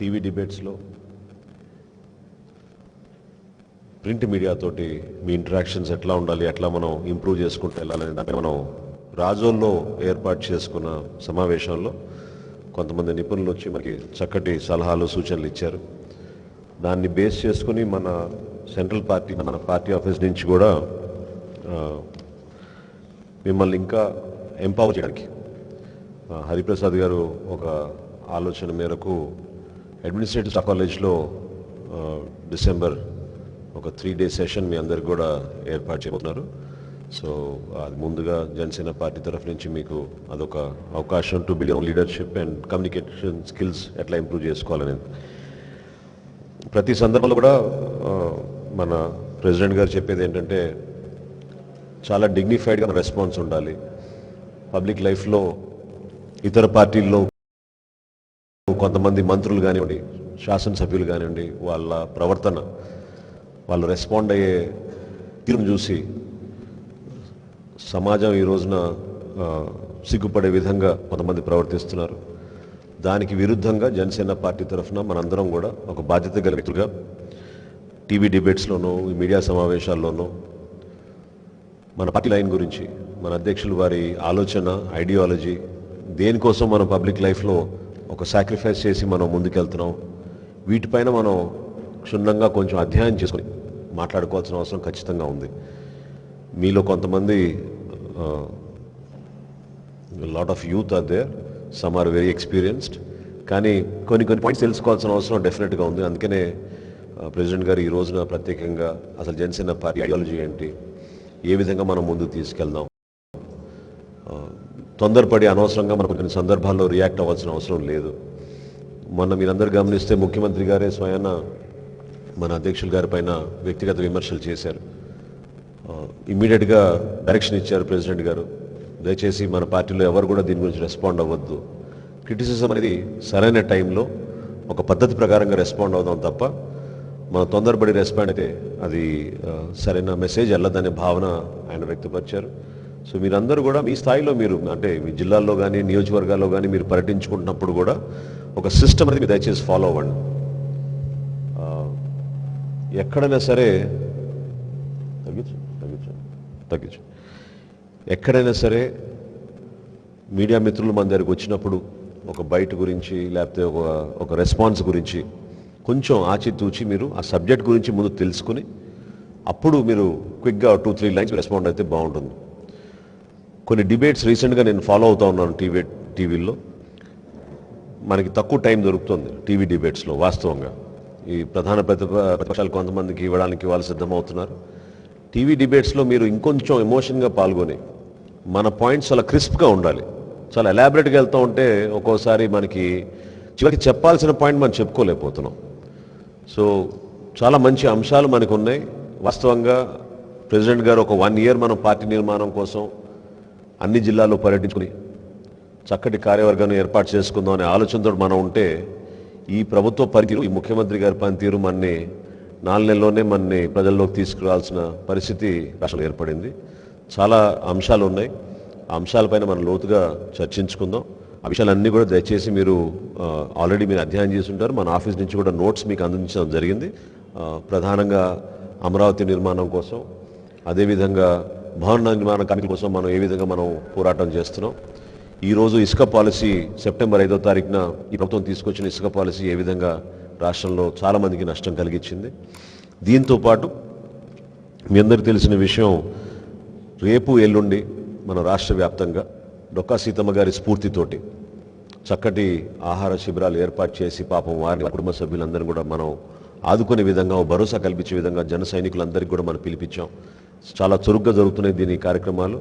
TV డిబేట్స్లో print మీడియాతోటి మీ ఇంటరాక్షన్స్ ఎట్లా ఉండాలి ఎట్లా మనం ఇంప్రూవ్ చేసుకుంటూ వెళ్ళాలని దాన్ని మనం రాజోల్లో ఏర్పాటు చేసుకున్న సమావేశంలో కొంతమంది నిపుణులు వచ్చి మనకి చక్కటి సలహాలు సూచనలు ఇచ్చారు. దాన్ని బేస్ చేసుకుని మన సెంట్రల్ పార్టీ మన పార్టీ ఆఫీస్ నుంచి కూడా మిమ్మల్ని ఇంకా ఎంపవర్ చేయడానికి. హరిప్రసాద్ గారు ఒక ఆలోచన మేరకు అడ్మినిస్ట్రేటివ్ స్టాఫ్ కాలేజ్లో డిసెంబర్ ఒక త్రీ డే సెషన్ మీ అందరికి కూడా ఏర్పాటు చేయబోతున్నారు. సో అది ముందుగా జనసేన పార్టీ తరఫు నుంచి మీకు అదొక అవకాశం to build leadership and communication skills ఎట్లా ఇంప్రూవ్ చేసుకోవాలనేది. ప్రతి సందర్భంలో కూడా మన ప్రెసిడెంట్ గారు చెప్పేది ఏంటంటే చాలా డిగ్నిఫైడ్గా రెస్పాన్స్ ఉండాలి. పబ్లిక్ లైఫ్లో ఇతర పార్టీల్లో కొంతమంది మంత్రులు కానివ్వండి శాసనసభ్యులు కానివ్వండి వాళ్ళ ప్రవర్తన వాళ్ళు రెస్పాండ్ అయ్యే తీరును చూసి సమాజం ఈ రోజున సిగ్గుపడే విధంగా కొంతమంది ప్రవర్తిస్తున్నారు. దానికి విరుద్ధంగా జనసేన పార్టీ తరఫున మనందరం కూడా ఒక బాధ్యత గల వ్యక్తులుగా టీవీ డిబేట్స్లోనూ మీడియా సమావేశాల్లోనూ మన పార్టీ లైన్ గురించి మన అధ్యక్షులు వారి ఆలోచన ఐడియాలజీ దేనికోసం మనం పబ్లిక్ లైఫ్లో ఒక సాక్రిఫైస్ చేసి మనం ముందుకెళ్తున్నాం. వీటిపైన మనం క్షుణ్ణంగా కొంచెం అధ్యయనం చేసుకొని మాట్లాడుకోవాల్సిన అవసరం ఖచ్చితంగా ఉంది. మీలో కొంతమంది lot of youth are there some are very experienced కానీ కొన్ని కొన్ని పాయింట్స్ తెలుసుకోవాల్సిన అవసరం డెఫినెట్గా ఉంది. అందుకనే ప్రెసిడెంట్ గారు ఈ రోజున ప్రత్యేకంగా అసలు జనసేన పార్టీ ఐడియాలజీ ఏంటి? ఏ విధంగా మనం ముందుకు తీసుకెళ్దాం? తొందరపడి అనవసరంగా మనకు కొన్ని సందర్భాల్లో రియాక్ట్ అవ్వాల్సిన అవసరం లేదు. మొన్న మీరందరూ గమనిస్తే ముఖ్యమంత్రి గారే స్వయాన మన అధ్యక్షుల గారి పైన వ్యక్తిగత విమర్శలు చేశారు. ఇమ్మీడియట్గా డైరెక్షన్ ఇచ్చారు ప్రెసిడెంట్ గారు. దయచేసి మన పార్టీలో ఎవరు కూడా దీని గురించి రెస్పాండ్ అవ్వద్దు. క్రిటిసిజం అనేది సరైన టైంలో ఒక పద్ధతి ప్రకారంగా రెస్పాండ్ అవుదాం తప్ప మనం తొందరపడి రెస్పాండ్ అయితే అది సరైన మెసేజ్ వెళ్ళదనే భావన ఆయన వ్యక్తపరిచారు. సో మీరందరూ కూడా మీ స్థాయిలో మీరు అంటే మీ జిల్లాల్లో కానీ నియోజకవర్గాల్లో కానీ మీరు పర్యటించుకుంటున్నప్పుడు కూడా ఒక సిస్టమ్ అనేది మీరు దయచేసి ఫాలో అవ్వండి. ఎక్కడైనా సరే తగ్గించు తగ్గించు తగ్గించు. ఎక్కడైనా సరే మీడియా మిత్రులు మన దగ్గరికి వచ్చినప్పుడు ఒక బయట గురించి లేకపోతే ఒక ఒక రెస్పాన్స్ గురించి కొంచెం ఆచితూచి మీరు ఆ సబ్జెక్ట్ గురించి ముందు తెలుసుకుని అప్పుడు మీరు క్విక్గా టూ త్రీ లైన్స్ రెస్పాండ్ అయితే బాగుంటుంది. కొన్ని డిబేట్స్ రీసెంట్గా నేను ఫాలో అవుతా ఉన్నాను టీవీ టీవీల్లో. మనకి తక్కువ టైం దొరుకుతుంది టీవీ డిబేట్స్లో వాస్తవంగా. ఈ ప్రధాన ప్రతిపక్షాలు కొంతమందికి ఇవ్వడానికి వాళ్ళు సిద్ధమవుతున్నారు. టీవీ డిబేట్స్లో మీరు ఇంకొంచెం ఎమోషన్గా పాల్గొని మన పాయింట్స్ చాలా క్రిస్ప్గా ఉండాలి. చాలా ఎలాబరేట్గా వెళ్తూ ఉంటే ఒక్కోసారి మనకి చివరికి చెప్పాల్సిన పాయింట్ మనం చెప్పుకోలేకపోతున్నాం. సో చాలా మంచి అంశాలు మనకు ఉన్నాయి వాస్తవంగా ప్రెసిడెంట్ గారు ఒక వన్ ఇయర్ మనం పార్టీ నిర్మాణం కోసం అన్ని జిల్లాల్లో పర్యటించుకుని చక్కటి కార్యవర్గాన్ని ఏర్పాటు చేసుకుందాం అనే ఆలోచనతో మనం ఉంటే ఈ ప్రభుత్వ పనితీరు ఈ ముఖ్యమంత్రి గారి పనితీరు మనని నాలుగు నెలల్లోనే మనని ప్రజల్లోకి తీసుకురావాల్సిన పరిస్థితి రాష్ట్రంలో ఏర్పడింది. చాలా అంశాలు ఉన్నాయి. ఆ అంశాలపైన మనం లోతుగా చర్చించుకుందాం. ఆ విషయాలన్నీ కూడా దయచేసి మీరు ఆల్రెడీ మీరు అధ్యయనం చేస్తుంటారు. మన ఆఫీస్ నుంచి కూడా నోట్స్ మీకు అందించడం జరిగింది. ప్రధానంగా అమరావతి నిర్మాణం కోసం. అదేవిధంగా భవన నిర్మాణ కార్మికుల కోసం మనం ఏ విధంగా మనం పోరాటం చేస్తున్నాం? ఈరోజు ఇసుక పాలసీ సెప్టెంబర్ ఐదో తారీఖున ఈ ప్రభుత్వం తీసుకొచ్చిన ఇసుక పాలసీ ఏ విధంగా రాష్ట్రంలో చాలామందికి నష్టం కలిగించింది. దీంతో పాటు మీ అందరికీ తెలిసిన విషయం రేపు ఎల్లుండి మన రాష్ట్ర వ్యాప్తంగా డొక్కా సీతమ్మ గారి స్ఫూర్తితోటి చక్కటి ఆహార శిబిరాలు ఏర్పాటు చేసి పాపం వారిని కుటుంబ సభ్యులందరినీ కూడా మనం ఆదుకునే విధంగా భరోసా కల్పించే విధంగా జన సైనికులందరికీ కూడా మనం పిలిపించాం. చాలా చురుగ్గా జరుగుతున్నాయి దీని కార్యక్రమాలు.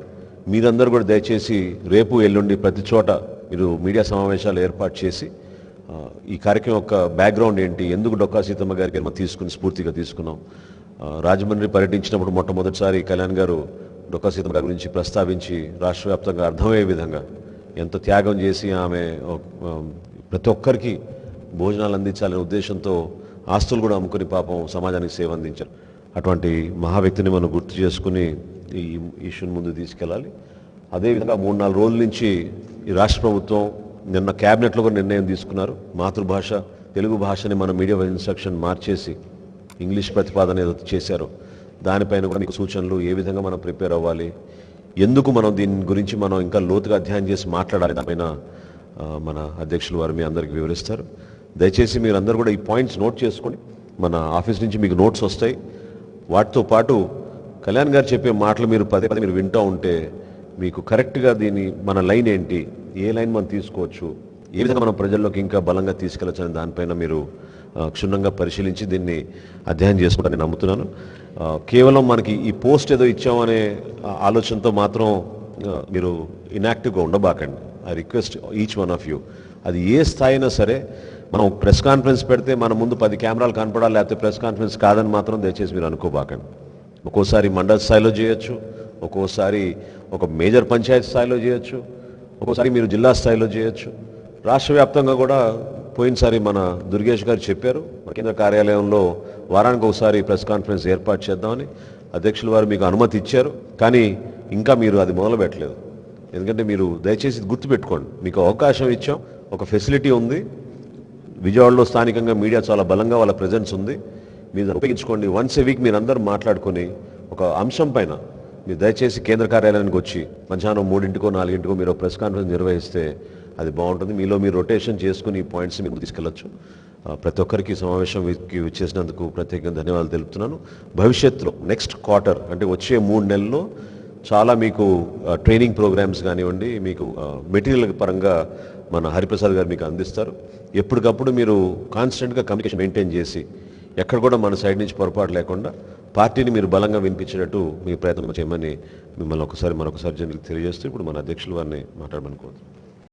మీరందరూ కూడా దయచేసి రేపు ఎల్లుండి ప్రతి చోట మీరు మీడియా సమావేశాలు ఏర్పాటు చేసి ఈ కార్యక్రమం యొక్క బ్యాక్గ్రౌండ్ ఏంటి ఎందుకు డొక్కా సీతమ్మ గారికి మనం తీసుకుని స్ఫూర్తిగా తీసుకున్నాం. రాజమండ్రి పర్యటించినప్పుడు మొట్టమొదటిసారి కళ్యాణ్ గారు డొక్కా సీతమ్మ గారి గురించి ప్రస్తావించి రాష్ట్ర వ్యాప్తంగా అర్థమయ్యే విధంగా ఎంత త్యాగం చేసి ఆమె ప్రతి ఒక్కరికి భోజనాలు అందించాలనే ఉద్దేశంతో ఆస్తులు కూడా అమ్ముకుని పాపం సమాజానికి సేవ అందించారు. అటువంటి మహా వ్యక్తిని మనం గుర్తు చేసుకుని ఈ ఇష్యూని ముందు తీసుకెళ్ళాలి. అదేవిధంగా మూడు నాలుగు రోజుల నుంచి ఈ రాష్ట్ర ప్రభుత్వం నిన్న క్యాబినెట్లో కూడా నిర్ణయం తీసుకున్నారు. మాతృభాష తెలుగు భాషని మన మీడియా ఆఫ్ ఇన్స్ట్రక్షన్ మార్చేసి ఇంగ్లీష్ ప్రతిపాదన ఏదో చేశారు. దానిపైన కూడా మీకు సూచనలు ఏ విధంగా మనం ప్రిపేర్ అవ్వాలి? ఎందుకు మనం దీని గురించి మనం ఇంకా లోతుగా అధ్యయనం చేసి మాట్లాడాలి? దానిపైన మన అధ్యక్షులు వారు మీ అందరికీ వివరిస్తారు. దయచేసి మీరందరూ కూడా ఈ పాయింట్స్ నోట్ చేసుకొని మన ఆఫీస్ నుంచి మీకు నోట్స్ వస్తాయి. వాటితో పాటు కళ్యాణ్ గారు చెప్పే మాటలు మీరు పదే పదే మీరు వింటూ ఉంటే మీకు కరెక్ట్గా దీని మన లైన్ ఏంటి? ఏ లైన్ మనం తీసుకోవచ్చు? ఏ విధంగా మనం ప్రజల్లోకి ఇంకా బలంగా తీసుకెళ్ళచ్చు అనే దానిపైన మీరు క్షుణ్ణంగా పరిశీలించి దీన్ని అధ్యయనం చేసుకుంటారని నమ్ముతున్నాను. కేవలం మనకి ఈ పోస్ట్ ఏదో ఇచ్చామనే ఆలోచనతో మాత్రం మీరు ఇన్యాక్టివ్గా ఉండబాకండి. I request each one of you అది ఏ స్థాయి అయినా సరే మనం ప్రెస్ కాన్ఫరెన్స్ పెడితే మన ముందు పది కెమెరాలు కనపడాలి లేకపోతే ప్రెస్ కాన్ఫరెన్స్ కాదని మాత్రం దయచేసి మీరు అనుకోబాకండి. ఒక్కోసారి మండల స్థాయిలో చేయొచ్చు ఒక్కోసారి ఒక మేజర్ పంచాయత్ స్థాయిలో చేయొచ్చు ఒక్కోసారి మీరు జిల్లా స్థాయిలో చేయొచ్చు. రాష్ట్ర వ్యాప్తంగా కూడా పోయినసారి మన దుర్గేష్ గారు చెప్పారు కేంద్ర కార్యాలయంలో వారానికి ఒకసారి ప్రెస్ కాన్ఫరెన్స్ ఏర్పాటు చేద్దామని అధ్యక్షులు వారు మీకు అనుమతి ఇచ్చారు కానీ ఇంకా మీరు అది మొదలు పెట్టలేదు ఎందుకంటే మీరు దయచేసి గుర్తుపెట్టుకోండి మీకు అవకాశం ఇచ్చాం ఒక ఫెసిలిటీ ఉంది. విజయవాడలో స్థానికంగా మీడియా చాలా బలంగా వాళ్ళ ప్రజెన్స్ ఉంది. మీరు ఉపయోగించుకోండి. వన్స్ ఏ వీక్ మీరు అందరూ మాట్లాడుకొని ఒక అంశం పైన మీరు దయచేసి కేంద్ర కార్యాలయానికి వచ్చి మధ్యాహ్నం మూడింటికో నాలుగింటికో మీరు ప్రెస్ కాన్ఫరెన్స్ నిర్వహిస్తే అది బాగుంటుంది. మీలో మీరు రొటేషన్ చేసుకుని ఈ పాయింట్స్ మీరు తీసుకెళ్ళచ్చు. ప్రతి ఒక్కరికి సమావేశం చేసినందుకు ప్రత్యేకంగా ధన్యవాదాలు తెలుపుతున్నాను. భవిష్యత్తులో నెక్స్ట్ క్వార్టర్ అంటే వచ్చే మూడు నెలల్లో చాలా మీకు ట్రైనింగ్ ప్రోగ్రామ్స్ కానివ్వండి మీకు మెటీరియల్ పరంగా మన హరిప్రసాద్ గారు మీకు అందిస్తారు. ఎప్పటికప్పుడు మీరు కాన్స్టెంట్గా కమ్యూనికేషన్ మెయింటైన్ చేసి ఎక్కడ కూడా మన సైడ్ నుంచి పొరపాటు లేకుండా పార్టీని మీరు బలంగా వినిపించేటట్టు మీ ప్రయత్నం చేయమని మిమ్మల్ని ఒకసారి మరొకసారి జనరికి తెలియజేస్తూ ఇప్పుడు మన అధ్యక్షులు వారిని మాట్లాడమనుకోవచ్చు